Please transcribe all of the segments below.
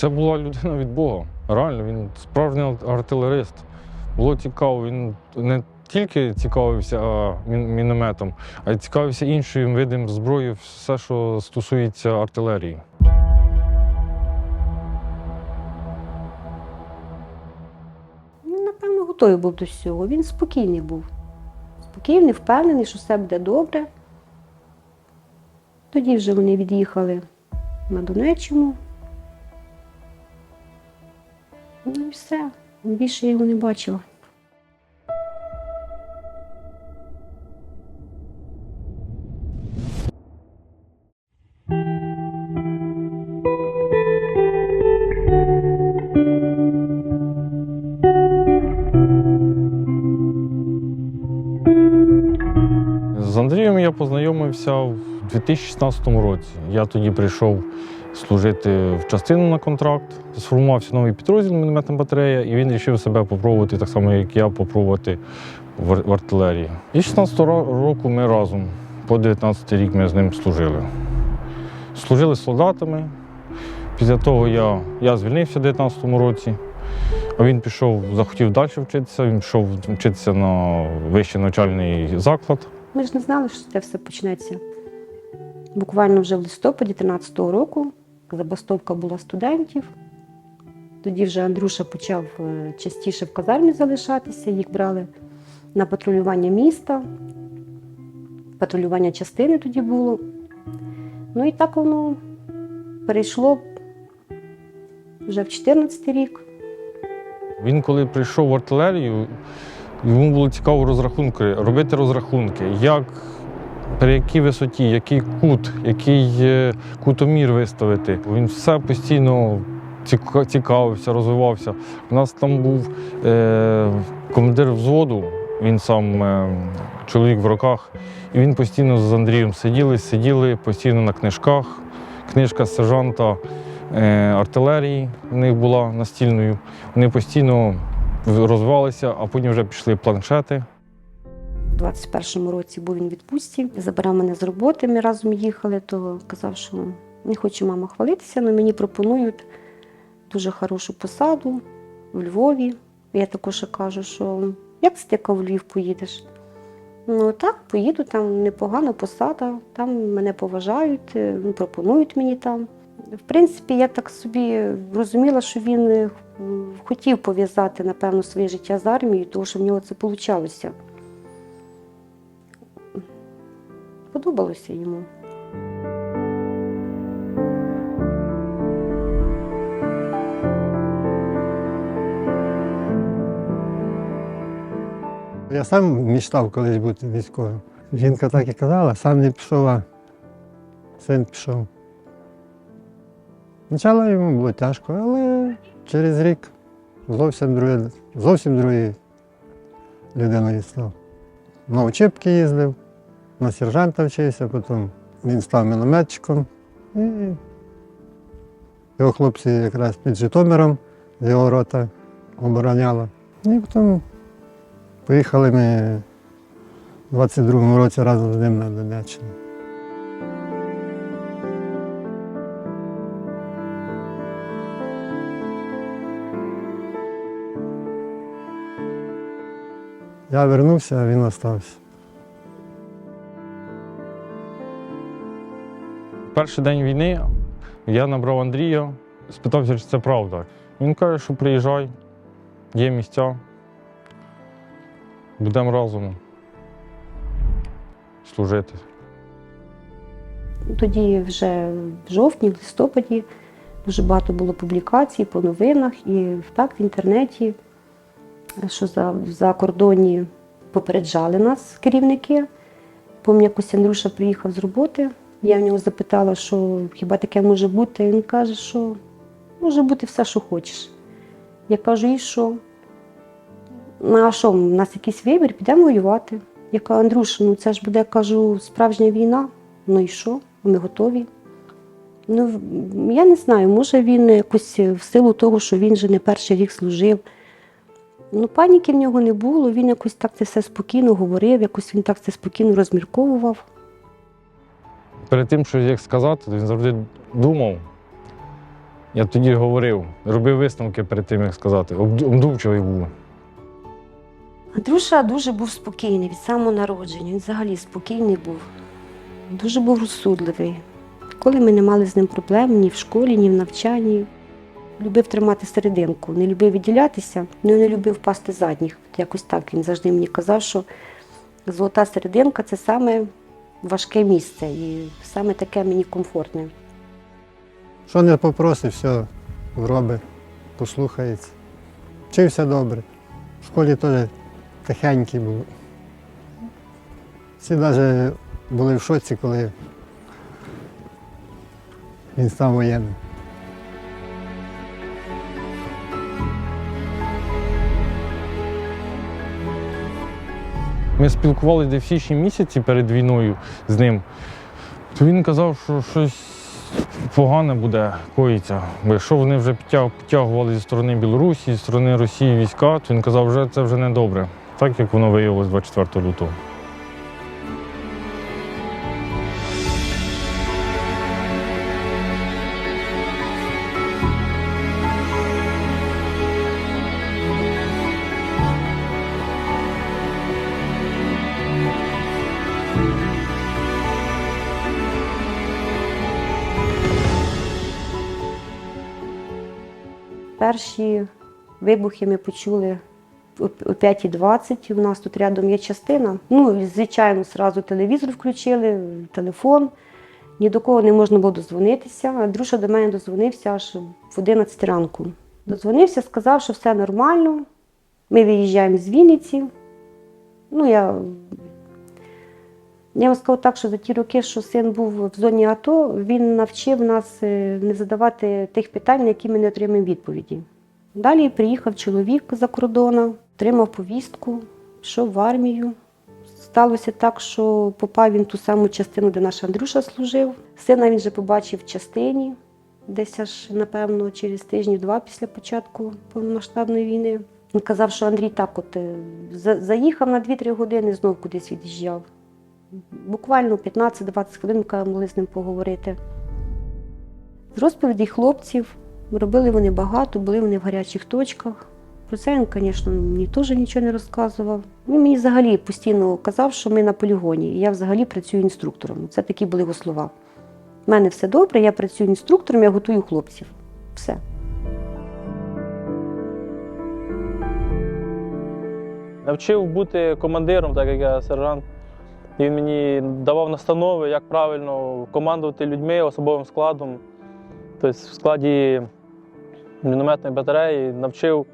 Це була людина від Бога. Реально, він справжній артилерист. Було цікаво, він не тільки цікавився а, мінометом, а й цікавився іншим видом зброї, все, що стосується артилерії. Він, напевно, готовий був до всього. Він спокійний був. Спокійний, впевнений, що все буде добре. Тоді вже вони від'їхали на Донеччину. Ну і все. Більше я його не бачила. З Андрієм я познайомився в 2016 році. Я тоді прийшов служити в частину на контракт. Сформувався новий підрозділ мінометна батарея, і він вирішив себе попробувати так само, як я, попробувати в артилерії. І 16 року ми разом, по 19 рік ми з ним служили. Служили солдатами. Після того я, я звільнився в 19-му році. А він пішов, захотів далі вчитися. Він пішов вчитися на вищий навчальний заклад. Ми ж не знали, що це все почнеться. Буквально вже в листопаді 13-го року забастовка була студентів. Тоді вже Андрюша почав е, частіше в казармі залишатися, їх брали на патрулювання міста, патрулювання частини тоді було. Ну і так воно перейшло вже в 14 рік. Він, коли прийшов в артилерію, йому було цікаво розрахунки, робити розрахунки, як, при якій висоті, який кут, який е, кутомір виставити. Він все постійно цікавився, розвивався. У нас там був е, командир взводу, він сам е, чоловік в роках, і він постійно з Андрієм сиділи, сиділи постійно на книжках. Книжка сержанта е, артилерії в них була настільною. Вони постійно розвивалися, а потім вже пішли планшети. У 21-му році був він відпустці, забирав мене з роботи, ми разом їхали, то казав, що не хоче мама хвалитися, але мені пропонують дуже хорошу посаду в Львові. Я також кажу, що як ти така в Львів поїдеш? Ну так, поїду, там непогана посада, там мене поважають, е, ну, пропонують мені там. В принципі, я так собі розуміла, що він е, хотів пов'язати, напевно, своє життя з армією, тому що в нього це вийшло. Подобалося йому. Я сам мечтав колись бути військовим. Жінка так і казала, сам не пішов, а син пішов. Спочатку йому було тяжко, але через рік зовсім другий, зовсім другий людиною став. На учебки їздив, на сержанта вчився, потім він став мінометчиком. І його хлопці якраз під Житомиром з його рота обороняли. І потім Поїхали ми у 22-му році разом з ним на Донеччину. Я вернувся, а він залишився. Перший день війни я набрав Андрія, спитався, чи це правда. Він каже, що приїжджай, є місця. Будемо разом служити. Тоді вже в жовтні, в листопаді дуже багато було публікацій по новинах і так в інтернеті, що за, за кордоні попереджали нас керівники. Пам'ятаю, якось Андрюша приїхав з роботи. Я в нього запитала, що хіба таке може бути. Він каже, що може бути все, що хочеш. Я кажу, і що? Ну, а що, у нас якийсь вибір, підемо воювати. Я кажу, Андрюш, ну це ж буде, кажу, справжня війна. Ну і що? Ми готові. Ну, я не знаю, може він якось в силу того, що він вже не перший рік служив. Ну, паніки в нього не було, він якось так це все спокійно говорив, якось він так це спокійно розмірковував. Перед тим, що як сказати, він завжди думав, Я тоді говорив, робив висновки перед тим, як сказати. Обду- Обдумчивий був. Андрюша дуже був спокійний від самого народження. Він взагалі спокійний був. Дуже був розсудливий. Коли ми не мали з ним проблем ні в школі, ні в навчанні. Любив тримати серединку, не любив відділятися, ну і не любив пасти задніх. От якось так він завжди мені казав, що золота серединка це саме важке місце і саме таке мені комфортне. Що не попросить, все робить, послухається. Вчився добре. В школі теж тихенький був. Всі навіть були в шоці, коли він став воєнним. Ми спілкувалися десь в січні місяці перед війною з ним. То він казав, що щось погане буде коїться. Бо якщо вони вже підтягували зі сторони Білорусі, зі сторони Росії війська, то він казав, що це вже не добре. Так як воно виявилось 24 лютого. Перші вибухи ми почули о о 5.20. У нас тут рядом є частина. Ну, звичайно, одразу телевізор включили, телефон. Ні до кого не можна було дозвонитися. Андрюша до мене дозвонився аж в 11 ранку. Дозвонився, сказав, що все нормально. Ми виїжджаємо з Вінниці. Ну, я, я вам скажу так, що за ті роки, що син був в зоні АТО, він навчив нас е, не задавати тих питань, на які ми не отримаємо відповіді. Далі приїхав чоловік за кордону, отримав повістку, пішов в армію. Сталося так, що попав він в ту саму частину, де наш Андрюша служив. Сина він вже побачив в частині, десь аж, напевно, через тижні-два після початку повномасштабної війни. Він казав, що Андрій так от е, заїхав на 2-3 години, знов кудись від'їжджав. Буквально 15-20 хвилин ми могли з ним поговорити. З розповідей хлопців робили вони багато, були вони в гарячих точках. Про це він, звісно, мені теж нічого не розказував. Він мені взагалі постійно казав, що ми на полігоні, і я взагалі працюю інструктором. Це такі були його слова. У мене все добре, я працюю інструктором, я готую хлопців. Все. Навчив бути командиром, так як я сержант. Він мені давав настанови, як правильно командувати людьми, особовим складом. Тобто в складі мінометної батареї навчив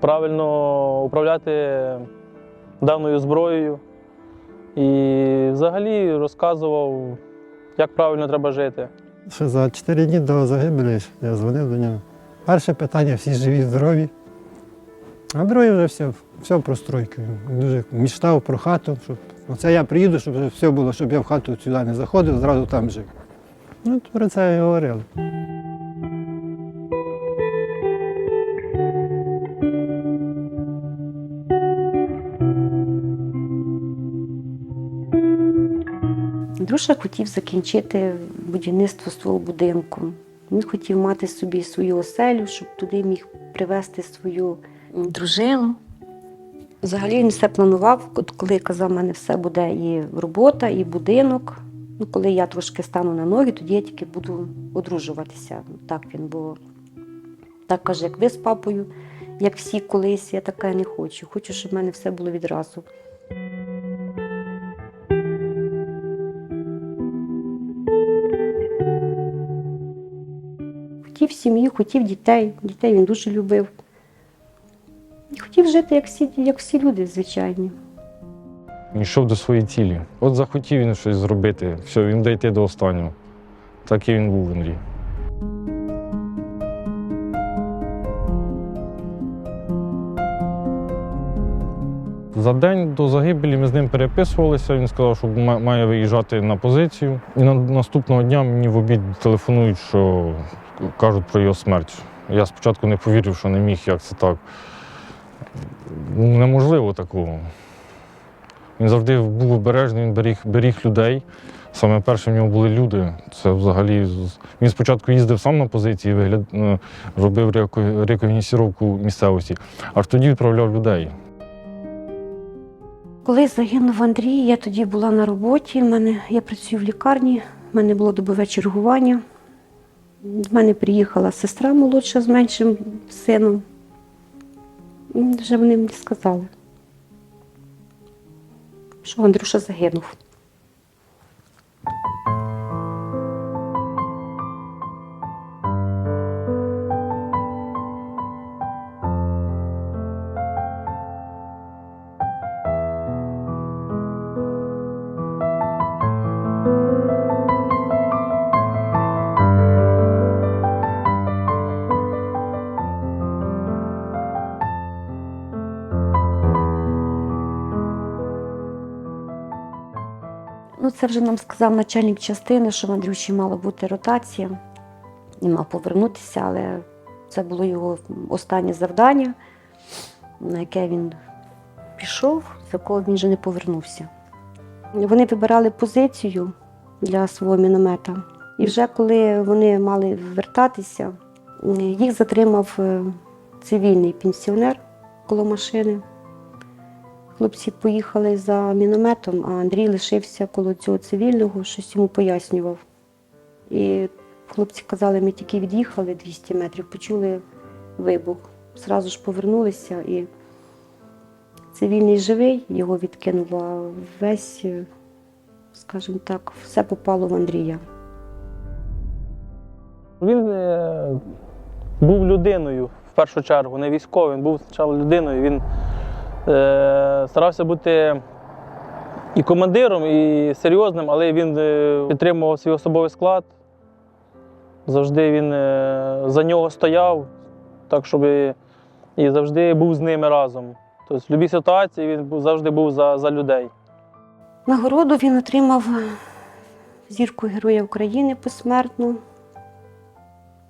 правильно управляти даною зброєю. І взагалі розказував, як правильно треба жити. Ще за 4 дні до загибелі я дзвонив до нього. Перше питання всі живі, здорові. А друге вже все, все про стройку. Дуже мечтав про хату, щоб оце я приїду, щоб все було, щоб я в хату сюди не заходив, зразу там жив. Ну, про це і говорили. Андрюша хотів закінчити будівництво свого будинку. Він хотів мати собі свою оселю, щоб туди міг привезти свою дружину. Взагалі він все планував, коли казав, у мене все буде і робота, і будинок. Ну, коли я трошки стану на ноги, тоді я тільки буду одружуватися. Так він був. Так каже, як ви з папою, як всі колись, я така не хочу. Хочу, щоб в мене все було відразу. Хотів сім'ю, хотів дітей. Дітей він дуже любив. Хотів жити, як всі, як всі люди, звичайні. Він йшов до своєї цілі. От захотів він щось зробити, все, він дійти до останнього. Так і він був в Андрій. За день до загибелі ми з ним переписувалися. Він сказав, що має виїжджати на позицію. І на наступного дня мені в обід телефонують, що кажуть про його смерть. Я спочатку не повірив, що не міг, як це так. Ну, Неможливо такого. Він завжди був обережний, він беріг, беріг людей. Саме перше в нього були люди. Це взагалі він спочатку їздив сам на позиції, вигляд, е, робив реко- рекогнісіровку місцевості, аж тоді відправляв людей. Коли загинув Андрій, я тоді була на роботі. В мене, я працюю в лікарні, в мене було добове чергування. В мене приїхала сестра молодша з меншим сином. Вже вони мені сказали, що Андрюша загинув. Ну, це вже нам сказав начальник частини, що в Андрюші мала бути ротація. Він мав повернутися, але це було його останнє завдання, на яке він пішов, з якого він вже не повернувся. Вони вибирали позицію для свого міномета. І вже коли вони мали вертатися, їх затримав е, цивільний пенсіонер коло машини. Хлопці поїхали за мінометом, а Андрій лишився коло цього цивільного, щось йому пояснював. І хлопці казали, ми тільки від'їхали 200 метрів, почули вибух. Зразу ж повернулися і цивільний живий, його відкинуло, а весь, е, скажімо так, все попало в Андрія. Він е, був людиною в першу чергу, не військовим, він був спочатку людиною. Він старався бути і командиром, і серйозним, але він е, підтримував свій особовий склад. Завжди він е, за нього стояв, так щоб і, завжди був з ними разом. Тобто в будь-якій ситуації він завжди був за, за людей. Нагороду він отримав зірку Героя України посмертну.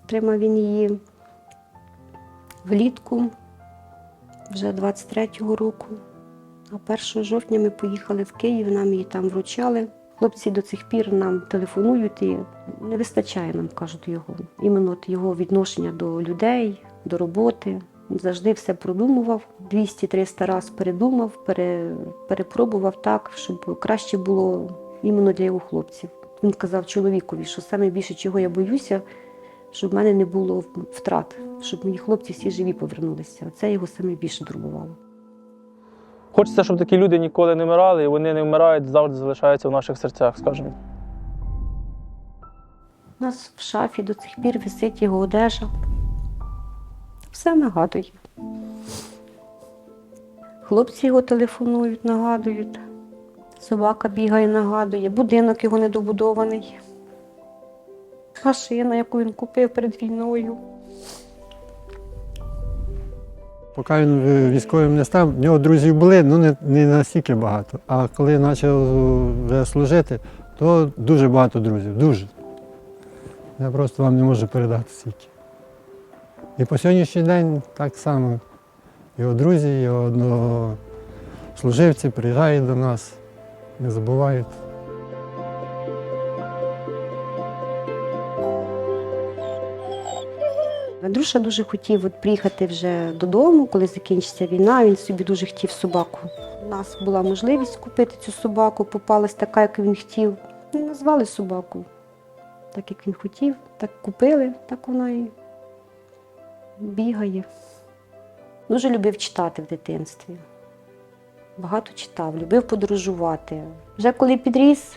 Отримав він її влітку вже 23-го року. А 1 жовтня ми поїхали в Київ, нам її там вручали. Хлопці до цих пір нам телефонують і не вистачає нам, кажуть, його. Іменно його відношення до людей, до роботи. Завжди все продумував. 200-300 разів передумав, пере, перепробував так, щоб краще було іменно для його хлопців. Він казав чоловікові, що саме більше чого я боюся, щоб в мене не було втрат, щоб мої хлопці всі живі повернулися. Це його саме більше турбувало. Хочеться, щоб такі люди ніколи не вмирали, і вони не вмирають, завжди залишаються в наших серцях, скажімо. У нас в шафі до цих пір висить його одежа. Все нагадує. Хлопці його телефонують, нагадують. Собака бігає, нагадує, будинок його недобудований. Машина, яку він купив перед війною. Поки він е, військовим не став, в нього друзів були, ну не, не настільки багато. А коли почав служити, то дуже багато друзів, дуже. Я просто вам не можу передати стільки. І по сьогоднішній день так само його друзі, його однослуживці приїжджають до нас, не забувають. Андрюша дуже хотів от приїхати вже додому, коли закінчиться війна. Він собі дуже хотів собаку. У нас була можливість купити цю собаку, попалась така, як він хотів. Ну, Назвали собаку так, як він хотів, так купили, так вона і бігає. Дуже любив читати в дитинстві. Багато читав, любив подорожувати. Вже коли підріс,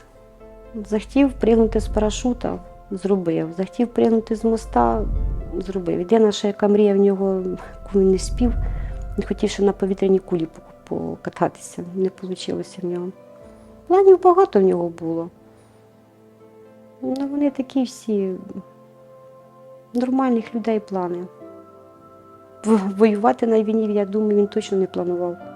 захотів пригнути з парашута, зробив. Захотів пригнути з моста, зробив. Єдина ще яка мрія в нього, він не спів, він хотів ще на повітряній кулі покататися. Не вийшло в нього. Планів багато в нього було. Ну, вони такі всі нормальних людей плани. Воювати на війні, я думаю, він точно не планував.